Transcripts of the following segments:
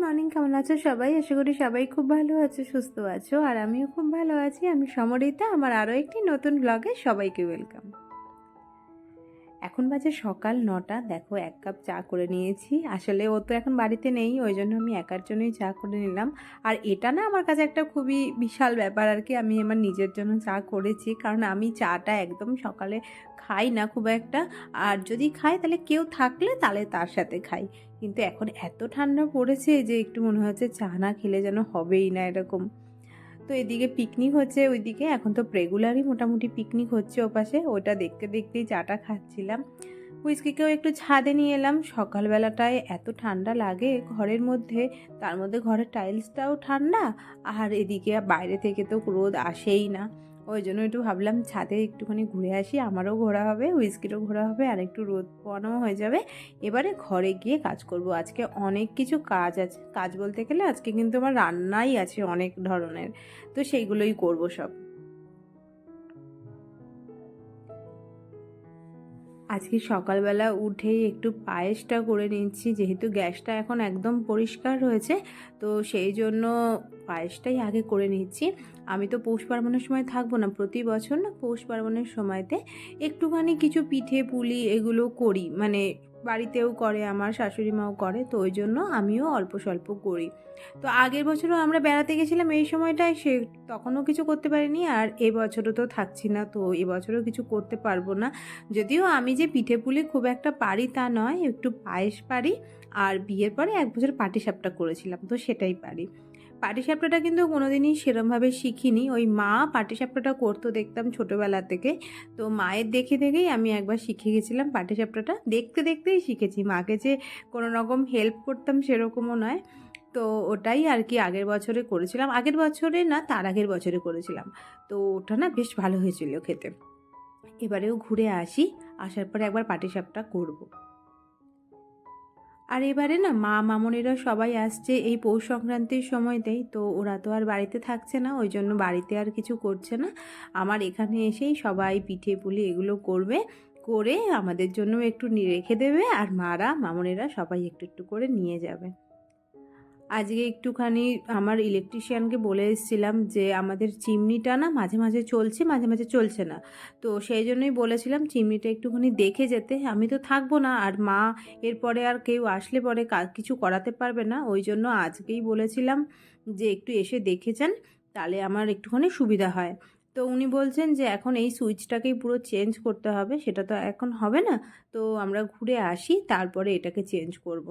Morning কেমন আছো সবাই? আশা করি সবাই খুব ভালো আছো, সুস্থ আছো, আর আমিও খুব ভালো আছি। আমি সমরিতা, আমার আরও একটি নতুন ব্লগে সবাইকে ওয়েলকাম এখন বাজে সকাল নটা। দেখো, এক কাপ চা করে নিয়েছি। আসলে ও তো এখন বাড়িতে নেই, ওই জন্য আমি একার জন্যই চা করে নিলাম। আর এটা না আমার কাছে একটা খুবই বিশাল ব্যাপার আর কি, আমি আমার নিজের জন্য চা করেছি। কারণ আমি চাটা একদম সকালে খাই না খুব একটা। আর যদি খাই, তাহলে কেউ থাকলে তাহলে তার সাথে খাই। কিন্তু এখন এত ঠান্ডা পড়েছে যে একটু মনে হচ্ছে চা না খেলে যেন হবেই না এরকম। তো এদিকে পিকনিক হচ্ছে, ওইদিকে এখন তো রেগুলারই মোটামুটি পিকনিক হচ্ছে ওপাশে। ওটা দেখতে দেখতেই চাটা খাচ্ছিলাম। হুইস্কিকেও একটু ছাদে নিয়ে এলাম। সকালবেলাটায় এত ঠান্ডা লাগে ঘরের মধ্যে, তার মধ্যে ঘরের টাইলসটাও ঠান্ডা, আর এদিকে বাইরে থেকে তো রোদ আসেই না। ওই জন্য একটু ভাবলাম ছাদে একটুখানি ঘুরে আসি। আমারও ঘোরা হবে, হুইস্কিরও ঘোরা হবে, আর একটু রোদ পোয়ানো হয়ে যাবে। এবারে ঘরে গিয়ে কাজ করব। আজকে অনেক কিছু কাজ আছে। কাজ বলতে গেলে আজকে কিন্তু আমার রান্নাই আছে অনেক ধরনের। তো সেইগুলোই করব সব। আজকে সকালবেলা উঠেই একটু পায়েসটা করে নিচ্ছি, যেহেতু গ্যাসটা এখন একদম পরিষ্কার হয়েছে, তো সেই জন্য পায়েসটাই আগে করে নিচ্ছি। আমি তো পৌষ পার্বণের সময় থাকব না, প্রতি বছর না পৌষ পার্বণের সময়তে একটুখানি কিছু পিঠে পুলি এগুলো করি মানে বাড়িতেও করে, আমার শাশুড়ি মাও করে, তো ওই জন্য আমিও অল্প স্বল্প করি। তো আগের বছরও আমরা বেড়াতে গেছিলাম এই সময়টায়, সে তখনও কিছু করতে পারিনি আর এবছরও তো থাকছি না, তো এবছরও কিছু করতে পারব না। যদিও আমি যে পিঠে পুলি খুব একটা পারি তা নয়, একটু পায়েস পারি আর বিয়ের পরে এক বছর পাটিসাপটা করেছিলাম, তো সেটাই পারি। পাটিসাপটাটা কিন্তু কোনোদিনই সেরমভাবে শিখিনি। ওই মা পাটিসাপটাটা করতো দেখতাম ছোটোবেলা থেকে। তো মায়ের দেখে দেখেই আমি একবার শিখে গেছিলাম পাটিসাপটাটা। দেখতে দেখতেই শিখেছি। মাকে যে কোনো রকম হেল্প করতাম সেরকমও নয়। তো ওটাই আর কি আগের বছরে করেছিলাম। আগের বছরে না, তার আগের বছরে করেছিলাম। তো ওটা না বেশ ভালো হয়েছিল খেতে। এবারেও ঘুরে আসি। আসার পরে একবার পাটিসাপটা করব। আর এবারে না মা মামনিরা সবাই আসছে এই পৌষ সংক্রান্তির সময়তেই তো ওরা তো আর বাড়িতে থাকছে না, ওই জন্য বাড়িতে আর কিছু করছে না। আমার এখানে এসেই সবাই পিঠে পুলি এগুলো করবে, করে আমাদের জন্য একটু রেখে দেবে, আর মারা, মামনিরা সবাই একটু একটু করে নিয়ে যাবে। আজকে একটুখানি আমার ইলেকট্রিশিয়ানকে বলে এসেছিলাম যে, আমাদের চিমনিটা না মাঝে মাঝে চলছে, মাঝে মাঝে চলছে না। তো সেই জন্যই বলেছিলাম, চিমনিটা একটুখানি দেখে যেতে, আমি তো থাকব না, আর মা এরপরে আর কেউ আসলে পরে কিছু করাতে পারবে না। ওই জন্য আজকেই বলেছিলাম যে, একটু এসে দেখে যান, তাহলে আমার একটুখানি সুবিধা হয়। তো উনি বলছেন যে, এখন এই সুইচটাকেই পুরো চেঞ্জ করতে হবে, সেটা তো এখন হবে না। তো আমরা ঘুরে আসি, তারপরে এটাকে চেঞ্জ করব।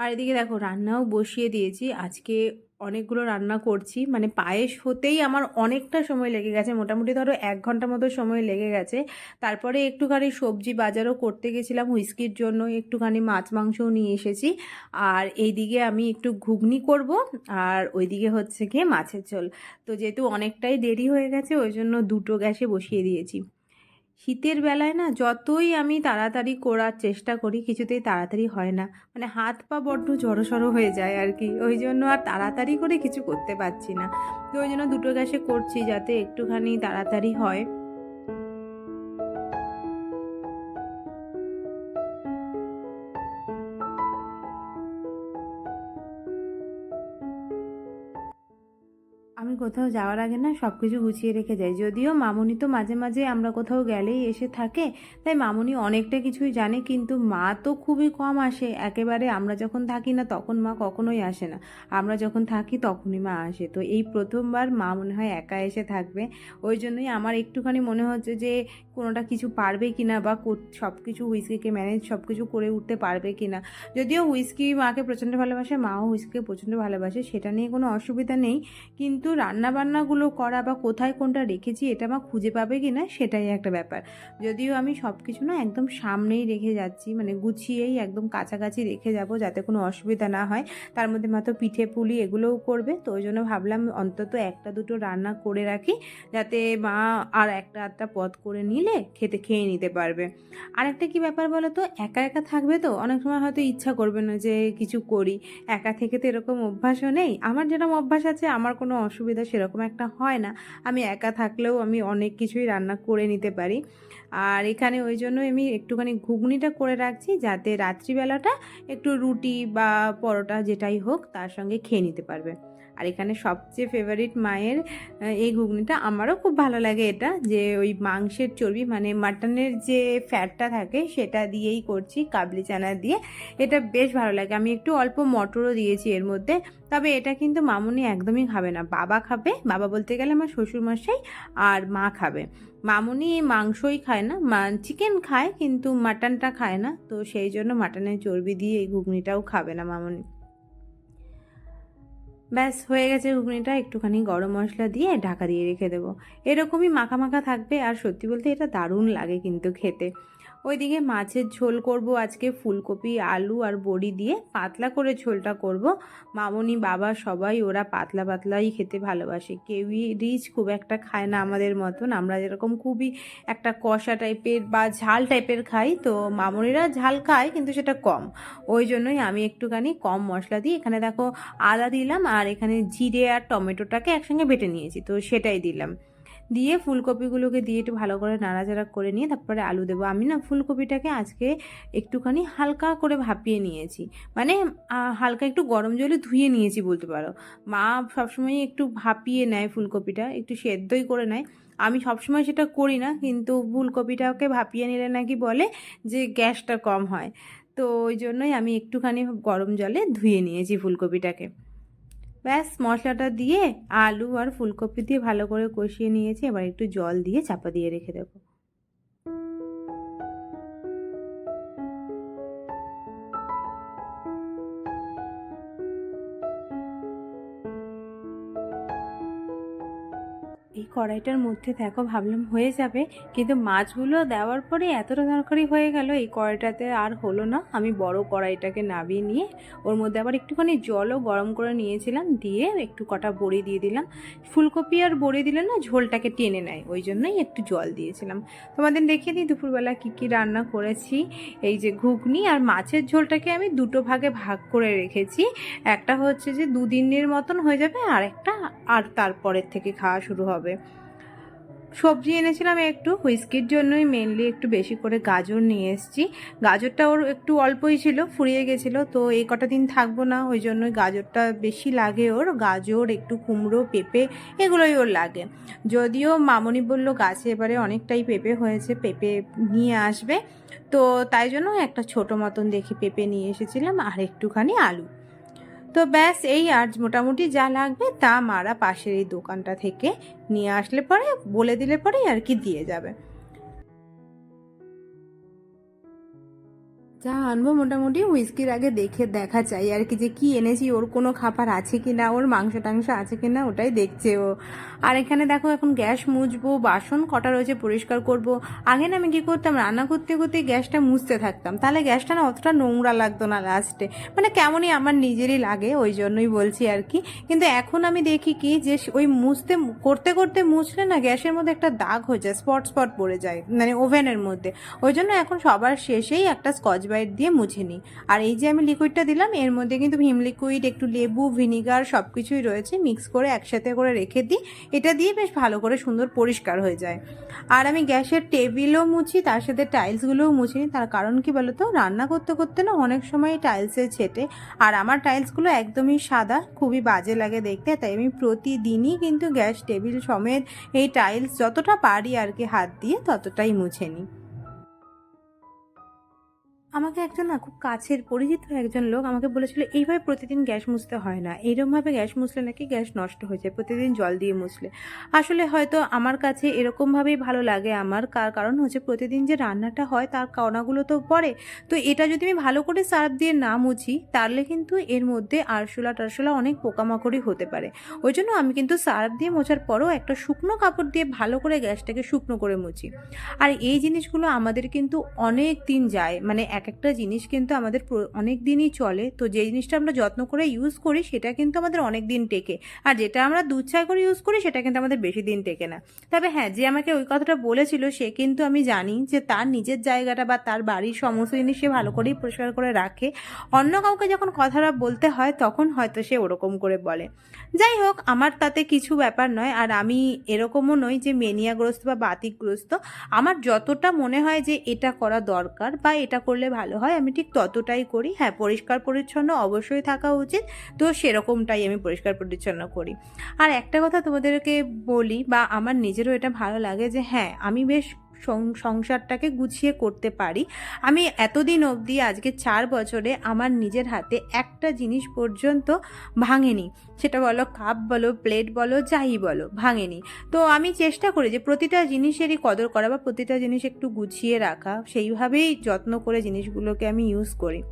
আর এদিকে দেখো, রান্নাও বসিয়ে দিয়েছি। আজকে অনেকগুলো রান্না করছি। মানে পায়েস হতেই আমার অনেকটা সময় লেগে গেছে। মোটামুটি ধরো এক ঘণ্টা মতো সময় লেগে গেছে। তারপরে একটুখানি সবজি বাজারও করতে গেছিলাম, হুইস্কির জন্য একটুখানি মাছ মাংসও নিয়ে এসেছি। আর এইদিকে আমি একটু ঘুগনি করব, আর ওইদিকে হচ্ছে গিয়ে মাছের ঝোল। তো যেহেতু অনেকটাই দেরি হয়ে গেছে, ওই জন্য দুটো গ্যাসে বসিয়ে দিয়েছি। শীতের বেলায় না যতই আমি তাড়াতাড়ি করার চেষ্টা করি কিছুতেই তাড়াতাড়ি হয় না। মানে হাত পা বড্ড জড়ো সড়ো হয়ে যায় আর কি ওই জন্য আর তাড়াতাড়ি করে কিছু করতে পারছি না। তো ওই জন্য দুটো গ্যাসে করছি যাতে একটুখানি তাড়াতাড়ি হয়। কোথাও যাওয়ার আগে না সব কিছু গুছিয়ে রেখে যায় যদিও মামুনি তো মাঝে মাঝে আমরা কোথাও গেলেই এসে থাকে, তাই মামুনি অনেকটা কিছুই জানে, কিন্তু মা তো খুবই কম আসে। একেবারে আমরা যখন থাকি না, তখন মা কখনোই আসে না। আমরা যখন থাকি, তখনই মা আসে। তো এই প্রথমবার মা মনে হয় একা এসে থাকবে। ওই জন্যই আমার একটুখানি মনে হচ্ছে যে, কোনোটা কিছু পারবে কি না বা সব কিছু হুইস্কিকে ম্যানেজ সব কিছু করে উঠতে পারবে কি না যদিও হুইস্কি মাকে প্রচণ্ড ভালোবাসে, মাও হুইস্কিকে প্রচণ্ড ভালোবাসে, সেটা নিয়ে কোনো অসুবিধা নেই। কিন্তু রান্না বান্নাগুলো করা বা কোথায় কোনটা রেখেছি এটা মা খুঁজে পাবে কি না সেটাই একটা ব্যাপার। যদিও আমি সব কিছু না একদম সামনেই রেখে যাচ্ছি মানে গুছিয়েই একদম কাছাকাছি রেখে যাব যাতে কোনো অসুবিধা না হয়। তার মধ্যে মাত্র পিঠে পুলি এগুলোও করবে, তো ওই জন্য ভাবলাম অন্তত একটা দুটো রান্না করে রাখি, যাতে মা আর একটা আধটা পদ করে নিলে খেতে খেয়ে নিতে পারবে। আর একটা কি ব্যাপার বলো তো একা একা থাকবে তো অনেক সময় হয়তো ইচ্ছা করবে না যে কিছু করি, একা থেকে তো এরকম অভ্যাসও নেই। আমার যেরকম অভ্যাস আছে, আমার কোনো অসুবিধা সেরকম একটা হয় না। আমি একা থাকলেও আমি অনেক কিছুই রান্না করে নিতে পারি। আর এখানে ওই জন্য আমি একটুখানি ঘুগনিটা করে রাখছি যাতে রাত্রিবেলাটা একটু রুটি বা পরোটা যেটাই হোক তার সঙ্গে খেয়ে নিতে পারবে। আর এখানে সবচেয়ে ফেভারিট মায়ের এই ঘুগনিটা আমারও খুব ভালো লাগে এটা, যে ওই মাংসের চর্বি মানে মাটনের যে ফ্যাটটা থাকে সেটা দিয়েই করছি, কাবলি চানা দিয়ে। এটা বেশ ভালো লাগে। আমি একটু অল্প মটরও দিয়েছি এর মধ্যে, তবে এটা কিন্তু মামুনি একদমই খাবে না। বাবা খাবে, বাবা বলতে গেলে আমার শ্বশুরমশাই আর মা খাবে। মামুনি মাংসই খায় না, মা চিকেন খায়, কিন্তু মাটনটা খায় না, তো সেই জন্য মাটনের চর্বি দিয়ে এই ঘুগনিটাও খাবে না মামুনি। ব্যাস, হয়ে গেছে ঘুগনিটা, একটুখানি গরম মশলা দিয়ে ঢাকা দিয়ে রেখে দেবো। এরকমই মাখা মাখা থাকবে, আর সত্যি বলতে এটা দারুণ লাগে কিন্তু খেতে। ওইদিকে মাছের ঝোল করব আজকে ফুলকপি, আলু আর বড়ি দিয়ে। পাতলা করে ঝোলটা করব। মামনি, বাবা সবাই ওরা পাতলা পাতলাই খেতে ভালোবাসে। কেউই রিচ খুব একটা খায় না আমাদের মতন। আমরা যেরকম খুবই একটা কষা টাইপের বা ঝাল টাইপের খাই, তো মামনিরা ঝাল খায় কিন্তু সেটা কম। ওই জন্যই আমি একটুখানি কম মশলা দিই এখানে দেখো আদা দিলাম আর এখানে জিরে আর টমেটোটাকে একসঙ্গে বেটে নিয়েছি, তো সেটাই দিলাম। দিয়ে ফুলকপিগুলোকে দিয়ে একটু ভালো করে নাড়াচাড়া করে নিয়ে তারপরে আলু দেবো। আমি না ফুলকপিটাকে আজকে একটুখানি হালকা করে ভাপিয়ে নিয়েছি। মানে হালকা একটু গরম জলে ধুয়ে নিয়েছি বলতে পারো। মা সবসময় একটু ভাপিয়ে নেয় ফুলকপিটা, একটু সেদ্ধই করে নেয়। আমি সবসময় সেটা করি না, কিন্তু ফুলকপিটাকে ভাপিয়ে নিলে নাকি বলে যে গ্যাসটা কম হয়। তো ওই জন্যই আমি একটুখানি গরম জলে ধুয়ে নিয়েছি ফুলকপিটাকে। ব্যাস, মশলাটা দিয়ে আলু আর ফুলকপি দিয়ে ভালো করে কষিয়ে নিয়েছি। এবার একটু জল দিয়ে চাপা দিয়ে রেখে দেবো। এই কড়াইটার মধ্যে দেখো ভাবলাম হয়ে যাবে, কিন্তু মাছগুলো দেওয়ার পরে এতটা তরকারি হয়ে গেল, এই কড়াইটাতে আর হলো না। আমি বড় কড়াইটাকে নামিয়ে নিয়ে ওর মধ্যে আবার একটুখানি জলও গরম করে নিয়েছিলাম, দিয়ে একটু কটা বড়ি দিয়ে দিলাম। ফুলকপি আর বড়ি দিলে না ঝোলটাকে টেনে নেয়, ওই জন্যই একটু জল দিয়েছিলাম। তোমাদের দেখিয়ে দিই দুপুরবেলা কী কী রান্না করেছি। এই যে ঘুগনি আর মাছের ঝোলটাকে আমি দুটো ভাগে ভাগ করে রেখেছি। একটা হচ্ছে যে দুদিনের মতন হয়ে যাবে আর একটা আর তারপরের থেকে খাওয়া শুরু হবে। সবজি এনেছিলাম একটু, হুইস্কির জন্যই মেনলি একটু বেশি করে গাজর নিয়ে এসেছি। গাজরটা ওর একটু অল্পই ছিল, ফুরিয়ে গেছিল, তো এই কটা দিন থাকব না, ওই জন্যই গাজরটা বেশি লাগে ওর। গাজর, একটু কুমড়ো, পেঁপে, এগুলোই ওর লাগে। যদিও মামনি বলল গাছে এবারে অনেকটাই পেঁপে হয়েছে, পেঁপে নিয়ে আসবে। তো তাই জন্য একটা ছোট মতন দেখে পেঁপে নিয়ে এসেছিলাম, আর একটুখানি আলু। তো ব্যাস, এই আর মোটামুটি যা লাগবে তা মারা পাশের এই দোকানটা থেকে নিয়ে আসলে পরে বলে দিলে পরেই আর কি দিয়ে যাবে। যা আনব মোটামুটি হুইস্কির আগে দেখে দেখা চাই। আর কি যে কি এনেছি, ওর কোনো খাবার আছে কি না ওর মাংস টাংস আছে কি না ওটাই দেখছে ও। আর এখানে দেখো, এখন গ্যাস মুছবো, বাসন কটা রয়েছে পরিষ্কার করব। আগে না আমি কি করতাম, রান্না করতে করতে গ্যাসটা মুছতে থাকতাম। তাহলে গ্যাসটা না অতটা নোংরা লাগতো না লাস্টে মানে কেমনই আমার নিজেরই লাগে, ওই জন্যই বলছি আর কি। কিন্তু এখন আমি দেখি কি যে ওই মুছতে করতে করতে মুছলে না গ্যাসের মধ্যে একটা দাগ হয়ে যায় স্পট স্পট পড়ে যায় মানে ওভেনের মধ্যে। ওই জন্য এখন সবার শেষেই একটা স্কচ ব্রাইট দিয়ে মুছে নিই। আর এই যে আমি লিকুইডটা দিলাম, এর মধ্যে কিন্তু ভিম লিকুইড একটু লেবু ভিনিগার সব কিছুই রয়েছে মিক্স করে একসাথে করে রেখে দিই। এটা দিয়ে বেশ ভালো করে সুন্দর পরিষ্কার হয়ে যায়। আর আমি গ্যাসের টেবিলও মুছি, তার সাথে টাইলসগুলোও মুছি নিই। তার কারণ কি বলতো? রান্না করতে করতে না অনেক সময় টাইলসে ছেটে। আর আমার টাইলসগুলো একদমই সাদা, খুবই বাজে লাগে দেখতে, তাই আমি প্রতিদিনই কিন্তু গ্যাস টেবিল সমেত এই টাইলস যতটা পারি আর কি হাত দিয়ে ততটাই মুছে নিই। আমাকে একজন না খুব কাছের পরিচিত একজন লোক আমাকে বলেছিল, এইভাবে প্রতিদিন গ্যাস মুছতে হয় না। এইরকমভাবে গ্যাস মুছলে নাকি গ্যাস নষ্ট হয়ে যায়, প্রতিদিন জল দিয়ে মুছলে। আসলে হয়তো আমার কাছে এরকমভাবেই ভালো লাগে আমার, কার কারণ হচ্ছে প্রতিদিন যে রান্নাটা হয় তার কণাগুলো তো পড়ে। তো এটা যদি আমি ভালো করে সার্ফ দিয়ে না মুছি, তাহলে কিন্তু এর মধ্যে আরশোলা টারশোলা অনেক পোকামাকড়ই হতে পারে। ওই জন্য আমি কিন্তু সার্ফ দিয়ে মোছার পরও একটা শুকনো কাপড় দিয়ে ভালো করে গ্যাসটাকে শুকনো করে মুছি। আর এই জিনিসগুলো আমাদের কিন্তু অনেক দিন যায় মানে এক একটা জিনিস কিন্তু আমাদের অনেক দিনই চলে। তো যে জিনিসটা আমরা যত্ন করে ইউজ করি, সেটা কিন্তু আমাদের অনেক দিন টেকে। আর যেটা আমরা চা করে ইউজ করি, সেটা কিন্তু আমাদের বেশি দিন টেকে না। তবে হ্যাঁ যে আমাকে ওই কথাটা বলেছিল, সে কিন্তু আমি জানি যে তার নিজের জায়গাটা বা তার বাড়ির সমস্ত জিনিস সে ভালো করেই পরিষ্কার করে রাখে। অন্য কাউকে যখন কথাটা বলতে হয়, তখন হয়তো সে ওরকম করে বলে। যাই হোক, আমার তাতে কিছু ব্যাপার নয়। আর আমি এরকমও নই যে মেনিয়াগ্রস্ত বা বাতিকগ্রস্ত আমার যতটা মনে হয় যে এটা করা দরকার বা এটা করলে ভালো হয়, আমি ঠিক ততটাই করি। হ্যাঁ পরিষ্কার পরিচ্ছন্ন অবশ্যই থাকা উচিত। তো সেরকমটাই আমি পরিষ্কার পরিচ্ছন্ন করি। আর একটা কথা তোমাদেরকে বলি, বা আমার নিজেরও এটা ভালো লাগে যে হ্যাঁ আমি বেশ সংসারটাকে গুছিয়ে করতে পারি। আমি এতদিন অবধি, আজকে চার বছরে আমার নিজের হাতে একটা জিনিস পর্যন্ত ভাঙেনি। সেটা বলো কাপ বলো, প্লেট বলো, যাই বলো, ভাঙেনি। তো আমি চেষ্টা করি যে প্রতিটা জিনিসেরই কদর করা বা প্রতিটা জিনিস একটু গুছিয়ে রাখা, সেইভাবেই যত্ন করে জিনিসগুলোকে আমি ইউজ করি।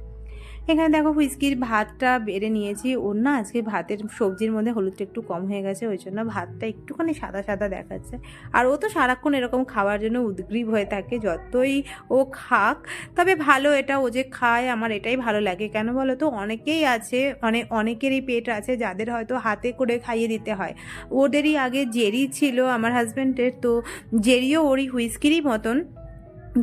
এখানে দেখো হুইস্কির ভাতটা বেড়ে নিয়েছি। ওর না আজকে ভাতের সবজির মধ্যে হলুদটা একটু কম হয়ে গেছে, ওই জন্য ভাতটা একটুখানি সাদা সাদা দেখাচ্ছে। আর ও তো সারাক্ষণ এরকম খাওয়ার জন্য উদ্গ্রীব হয়ে থাকে, যতই ও খাক, তবে ভালো এটা ও যে খায়, আমার এটাই ভালো লাগে। কেন বলো তো? অনেকেই আছে মানে অনেকেরই পেট আছে যাদের হয়তো হাতে করে খাইয়ে দিতে হয়। ওদেরই আগে জেরি ছিল আমার হাজব্যান্ডের তো জেরিও ওরই হুইস্কিরই মতন।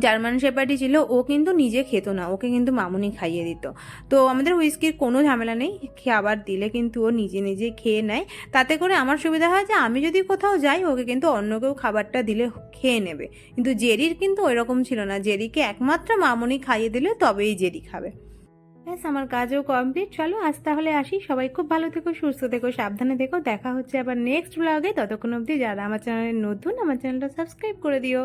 জার্মান শেপার্ডি ছিল, ও কিন্তু নিজে খেত না, ওকে কিন্তু মামুনি খাইয়ে দিত। তো আমাদের হুইস্কির কোনো ঝামেলা নেই, খাবার দিলে কিন্তু ও নিজে নিজে খেয়ে নেয়। তাতে করে আমার সুবিধা হয় যে, আমি যদি কোথাও যাই, ওকে কিন্তু অন্য কেউ খাবারটা দিলে খেয়ে নেবে। কিন্তু জেরির কিন্তু ওইরকম ছিল না, জেরিকে একমাত্র মামুনি খাইয়ে দিলে তবেই জেরি খাবে। ব্যাস, আমার কাজও কমপ্লিট চলো, আজ তাহলে আসি। সবাই খুব ভালো থেকো, সুস্থ থেকো, সাবধানে থেকো। দেখা হচ্ছে আবার নেক্সট ব্লগে ততক্ষণ অবধি যারা আমার চ্যানেলে নতুন, আমার চ্যানেলটা সাবস্ক্রাইব করে দিও।